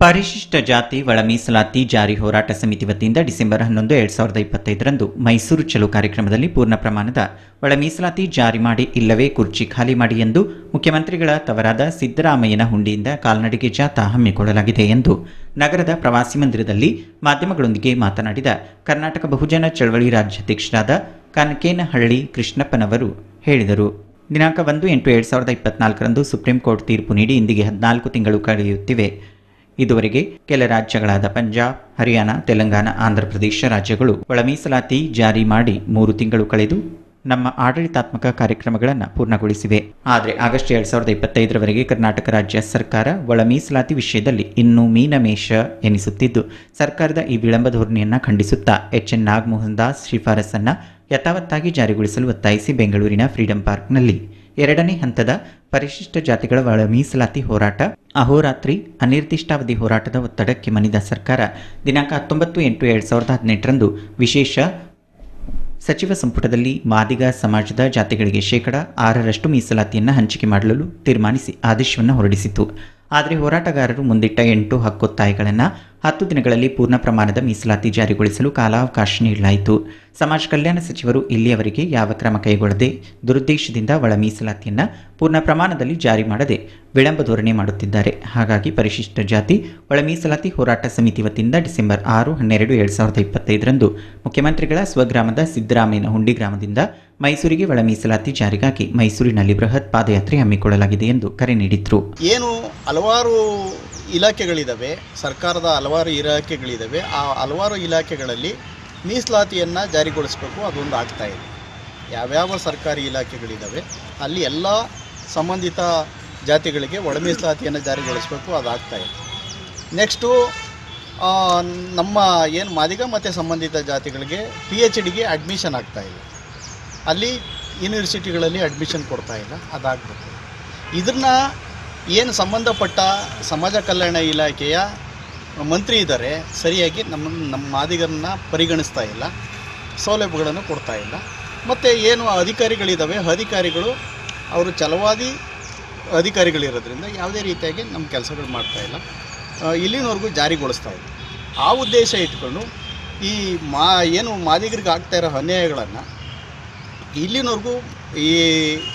ಪರಿಶಿಷ್ಟ ಜಾತಿ ಒಳ ಮೀಸಲಾತಿ ಜಾರಿ ಹೋರಾಟ ಸಮಿತಿ ವತಿಯಿಂದ ಡಿಸೆಂಬರ್ ಹನ್ನೊಂದು, ಎರಡ್ ಸಾವಿರದ ಇಪ್ಪತ್ತೈದರಂದು ಮೈಸೂರು ಚಲೋ ಕಾರ್ಯಕ್ರಮದಲ್ಲಿ ಪೂರ್ಣ ಪ್ರಮಾಣದ ಒಳ ಮೀಸಲಾತಿ ಜಾರಿ ಮಾಡಿ ಇಲ್ಲವೇ ಕುರ್ಚಿ ಖಾಲಿ ಮಾಡಿ ಎಂದು ಮುಖ್ಯಮಂತ್ರಿಗಳ ತವರಾದ ಸಿದ್ದರಾಮಯ್ಯನ ಹುಂಡಿಯಿಂದ ಕಾಲ್ನಡಿಗೆ ಜಾಥಾ ಹಮ್ಮಿಕೊಳ್ಳಲಾಗಿದೆ ಎಂದು ನಗರದ ಪ್ರವಾಸಿ ಮಂದಿರದಲ್ಲಿ ಮಾಧ್ಯಮಗಳೊಂದಿಗೆ ಮಾತನಾಡಿದ ಕರ್ನಾಟಕ ಬಹುಜನ ಚಳವಳಿ ರಾಜ್ಯಾಧ್ಯಕ್ಷರಾದ ಕನಕೇನಹಳ್ಳಿ ಕೃಷ್ಣಪ್ಪನವರು ಹೇಳಿದರು. ದಿನಾಂಕ ಒಂದು ಎಂಟು, ಎರಡು ಸಾವಿರದ ಇಪ್ಪತ್ನಾಲ್ಕರಂದು ಸುಪ್ರೀಂ ಕೋರ್ಟ್ ತೀರ್ಪು ನೀಡಿ ಇಂದಿಗೆ ಹದಿನಾಲ್ಕು ತಿಂಗಳು ಕಳೆಯುತ್ತಿವೆ. ಇದುವರೆಗೆ ಕೆಲ ರಾಜ್ಯಗಳಾದ ಪಂಜಾಬ್, ಹರಿಯಾಣ, ತೆಲಂಗಾಣ, ಆಂಧ್ರಪ್ರದೇಶ ರಾಜ್ಯಗಳು ಒಳ ಮೀಸಲಾತಿ ಜಾರಿ ಮಾಡಿ ಮೂರು ತಿಂಗಳು ಕಳೆದು ನಮ್ಮ ಆಡಳಿತಾತ್ಮಕ ಕಾರ್ಯಕ್ರಮಗಳನ್ನು ಪೂರ್ಣಗೊಳಿಸಿವೆ. ಆದರೆ ಆಗಸ್ಟ್ ಎರಡ್ ಸಾವಿರದ ಇಪ್ಪತ್ತೈದರವರೆಗೆ ಕರ್ನಾಟಕ ರಾಜ್ಯ ಸರ್ಕಾರ ಒಳ ಮೀಸಲಾತಿ ವಿಷಯದಲ್ಲಿ ಇನ್ನೂ ಮೀನಮೇಷ ಎನಿಸುತ್ತಿದ್ದು, ಸರ್ಕಾರದ ಈ ವಿಳಂಬ ಧೋರಣೆಯನ್ನು ಖಂಡಿಸುತ್ತಾ ಎಚ್ ಎನ್ ನಾಗಮೋಹನ್ ದಾಸ್ ಶಿಫಾರಸನ್ನು ಯಥಾವತ್ತಾಗಿ ಜಾರಿಗೊಳಿಸಲು ಒತ್ತಾಯಿಸಿ ಬೆಂಗಳೂರಿನ ಫ್ರೀಡಂ ಪಾರ್ಕ್ನಲ್ಲಿ ಎರಡನೇ ಹಂತದ ಪರಿಶಿಷ್ಟ ಜಾತಿಗಳ ಒಳ ಮೀಸಲಾತಿ ಹೋರಾಟ, ಅಹೋರಾತ್ರಿ ಅನಿರ್ದಿಷ್ಟಾವಧಿ ಹೋರಾಟದ ಒತ್ತಡಕ್ಕೆ ಮನಿದ ಸರ್ಕಾರ ದಿನಾಂಕ ಹತ್ತೊಂಬತ್ತು ಎಂಟು ಎರಡು ಸಾವಿರದ ಹದಿನೆಂಟರಂದು ವಿಶೇಷ ಸಚಿವ ಸಂಪುಟದಲ್ಲಿ ಮಾದಿಗ ಸಮಾಜದ ಜಾತಿಗಳಿಗೆ ಶೇಕಡ ಆರರಷ್ಟು ಮೀಸಲಾತಿಯನ್ನು ಹಂಚಿಕೆ ಮಾಡಲು ತೀರ್ಮಾನಿಸಿ ಆದೇಶವನ್ನು ಹೊರಡಿಸಿತು ಆದರೆ ಹೋರಾಟಗಾರರು ಮುಂದಿಟ್ಟ ಎಂಟು ಹಕ್ಕೊತ್ತಾಯಗಳನ್ನು ಹತ್ತು ದಿನಗಳಲ್ಲಿ ಪೂರ್ಣ ಪ್ರಮಾಣದ ಮೀಸಲಾತಿ ಜಾರಿಗೊಳಿಸಲು ಕಾಲಾವಕಾಶ ನೀಡಲಾಯಿತು. ಸಮಾಜ ಕಲ್ಯಾಣ ಸಚಿವರು ಇಲ್ಲಿಯವರೆಗೆ ಯಾವ ಕ್ರಮ ಕೈಗೊಳ್ಳದೆ ದುರುದ್ದೇಶದಿಂದ ಒಳ ಮೀಸಲಾತಿಯನ್ನು ಪೂರ್ಣ ಪ್ರಮಾಣದಲ್ಲಿ ಜಾರಿ ಮಾಡದೆ ವಿಳಂಬ ಧೋರಣೆ ಮಾಡುತ್ತಿದ್ದಾರೆ. ಹಾಗಾಗಿ ಪರಿಶಿಷ್ಟ ಜಾತಿ ಒಳ ಮೀಸಲಾತಿ ಹೋರಾಟ ಸಮಿತಿ ವತಿಯಿಂದ ಡಿಸೆಂಬರ್ ಆರು, ಹನ್ನೆರಡು, ಎರಡು ಸಾವಿರದ ಇಪ್ಪತ್ತೈದರಂದು ಮುಖ್ಯಮಂತ್ರಿಗಳ ಸ್ವಗ್ರಾಮದ ಸಿದ್ದರಾಮಯ್ಯನ ಹುಂಡಿ ಗ್ರಾಮದಿಂದ ಮೈಸೂರಿಗೆ ಒಳ ಮೀಸಲಾತಿ ಜಾರಿಗಾಗಿ ಮೈಸೂರಿನಲ್ಲಿ ಬೃಹತ್ ಪಾದಯಾತ್ರೆ ಹಮ್ಮಿಕೊಳ್ಳಲಾಗಿದೆ ಎಂದು ಕರೆ ನೀಡಿದರು. ಏನು ಹಲವಾರು ಇಲಾಖೆಗಳಿದ್ದಾವೆ ಸರ್ಕಾರದ ಹಲವಾರು ಇಲಾಖೆಗಳಿದ್ದಾವೆ ಆ ಹಲವಾರು ಇಲಾಖೆಗಳಲ್ಲಿ ಮೀಸಲಾತಿಯನ್ನು ಜಾರಿಗೊಳಿಸಬೇಕು, ಅದೊಂದು ಆಗ್ತಾ ಇದೆ. ಯಾವ್ಯಾವ ಸರ್ಕಾರಿ ಇಲಾಖೆಗಳಿದ್ದಾವೆ ಅಲ್ಲಿ ಎಲ್ಲ ಸಂಬಂಧಿತ ಜಾತಿಗಳಿಗೆ ಒಳ ಮೀಸಲಾತಿಯನ್ನು ಜಾರಿಗೊಳಿಸಬೇಕು, ಅದಾಗ್ತಾ ಇದೆ. ನೆಕ್ಸ್ಟು ನಮ್ಮ ಏನು ಮಾದಿಗ ಮತ್ತು ಸಂಬಂಧಿತ ಜಾತಿಗಳಿಗೆ ಪಿ ಎಚ್ ಡಿಗೆ ಅಡ್ಮಿಷನ್ ಆಗ್ತಾ ಇಲ್ಲ ಅಲ್ಲಿ ಯೂನಿವರ್ಸಿಟಿಗಳಲ್ಲಿ ಅಡ್ಮಿಷನ್ ಕೊಡ್ತಾ ಇಲ್ಲ ಅದಾಗಬೇಕು ಇದನ್ನು ಏನು ಸಂಬಂಧಪಟ್ಟ ಸಮಾಜ ಕಲ್ಯಾಣ ಇಲಾಖೆಯ ಮಂತ್ರಿ ಇದ್ದಾರೆ ಸರಿಯಾಗಿ ನಮ್ಮ ನಮ್ಮ ಮಾದಿಗರನ್ನ ಪರಿಗಣಿಸ್ತಾ ಇಲ್ಲ ಸೌಲಭ್ಯಗಳನ್ನು ಕೊಡ್ತಾ ಇಲ್ಲ. ಮತ್ತು ಏನು ಅಧಿಕಾರಿಗಳಿದ್ದಾವೆ ಅಧಿಕಾರಿಗಳು ಅವರು ಛಲವಾದಿ ಅಧಿಕಾರಿಗಳಿರೋದ್ರಿಂದ ಯಾವುದೇ ರೀತಿಯಾಗಿ ನಮ್ಮ ಕೆಲಸಗಳು ಮಾಡ್ತಾ ಇಲ್ಲ. ಆ, ಇಲ್ಲಿನವರೆಗೂ ಜಾರಿಗೊಳಿಸ್ತಾ ಇಲ್ಲ. ಆ ಉದ್ದೇಶ ಇಟ್ಕೊಂಡು ಈ ಮಾ ಏನು ಮಾದಿಗರಿಗೆ ಆಗ್ತಾ ಇರೋ ಅನ್ಯಾಯಗಳನ್ನು ಇಲ್ಲಿನವರೆಗೂ ಈ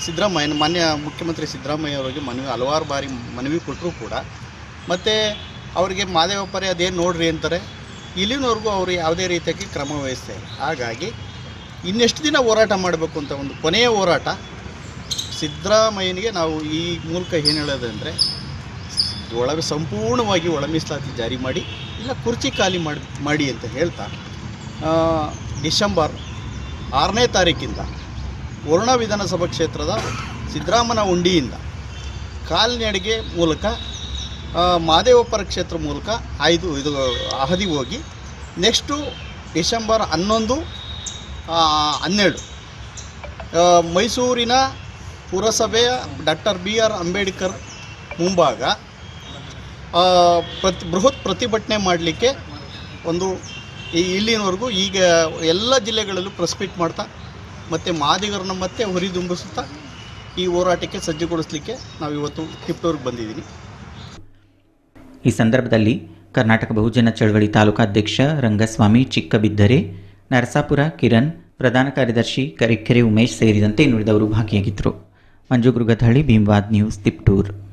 ಸಿದ್ದರಾಮಯ್ಯನ ಮಾನ್ಯ ಮುಖ್ಯಮಂತ್ರಿ ಸಿದ್ದರಾಮಯ್ಯ ಅವರಿಗೆ ಮನವಿ ಹಲವಾರು ಬಾರಿ ಮನವಿ ಕೊಟ್ಟರೂ ಕೂಡ ಮತ್ತು ಅವರಿಗೆ ಮಾದೇವಪ್ಪರೇ ಅದೇನು ನೋಡ್ರಿ ಅಂತಾರೆ, ಇಲ್ಲಿನವರೆಗೂ ಅವರು ಯಾವುದೇ ರೀತಿಯಾಗಿ ಕ್ರಮ ವಹಿಸ್ತಾ ಇಲ್ಲ ಹಾಗಾಗಿ ಇನ್ನೆಷ್ಟು ದಿನ ಹೋರಾಟ ಮಾಡಬೇಕು ಅಂತ ಒಂದು ಕೊನೆಯ ಹೋರಾಟ ಸಿದ್ದರಾಮಯ್ಯನಿಗೆ ನಾವು ಈ ಮೂಲಕ ಏನು ಹೇಳೋದಂದರೆ ಒಳ ಸಂಪೂರ್ಣವಾಗಿ ಒಳ ಮೀಸಲಾತಿ ಜಾರಿ ಮಾಡಿ, ಇಲ್ಲ ಕುರ್ಚಿ ಖಾಲಿ ಮಾಡಿ ಮಾಡಿ ಅಂತ ಹೇಳ್ತಾ ಡಿಸೆಂಬರ್ ಆರನೇ ತಾರೀಕಿಂದ ವರುಣ ವಿಧಾನಸಭಾ ಕ್ಷೇತ್ರದ ಸಿದ್ದರಾಮನ ಉಂಡಿಯಿಂದ ಕಾಲ್ನಡಿಗೆ ಮೂಲಕ ಮಾದೇವಪ್ಪರ ಕ್ಷೇತ್ರ ಮೂಲಕ ಆಯ್ದು ಇದು, ಹದಿ ಹೋಗಿ ನೆಕ್ಸ್ಟು ಡಿಸೆಂಬರ್ ಹನ್ನೊಂದು ಹನ್ನೆರಡು. ಮೈಸೂರಿನ ಪುರಸಭೆಯ ಡಾಕ್ಟರ್ ಬಿ ಆರ್ ಅಂಬೇಡ್ಕರ್ ಮುಂಭಾಗ ಪ್ರತಿ, ಬೃಹತ್ ಪ್ರತಿಭಟನೆ ಮಾಡಲಿಕ್ಕೆ ಒಂದು ಇಲ್ಲಿನವರೆಗೂ ಈಗ ಎಲ್ಲ ಜಿಲ್ಲೆಗಳಲ್ಲೂ ಪ್ರಸ್ಪೆಕ್ಟ್ ಮಾಡ್ತಾ, ಮತ್ತು ಮಾದಿಗರನ್ನ ಮತ್ತೆ ಹುರಿದುಂಬಿಸುತ್ತಾ ಈ ಹೋರಾಟಕ್ಕೆ ಸಜ್ಜುಗೊಳಿಸಲಿಕ್ಕೆ ನಾವು ಇವತ್ತು ಟಿಪ್ಟೂರ್ಗೆ ಬಂದಿದ್ದೀನಿ. ಈ ಸಂದರ್ಭದಲ್ಲಿ ಕರ್ನಾಟಕ ಬಹುಜನ ಚಳವಳಿ ತಾಲೂಕಾಧ್ಯಕ್ಷ ರಂಗಸ್ವಾಮಿ ಚಿಕ್ಕಬಿದ್ದರೆ, ನರಸಾಪುರ ಕಿರಣ್, ಪ್ರಧಾನ ಕಾರ್ಯದರ್ಶಿ ಕರಿಕೆರೆ ಉಮೇಶ್ ಸೇರಿದಂತೆ ಇನ್ನುಳಿದವರು ಭಾಗಿಯಾಗಿದ್ದರು. ಮಂಜು ಭೀಮ್ವಾದ್ ನ್ಯೂಸ್, ತಿಪ್ಟೂರ್.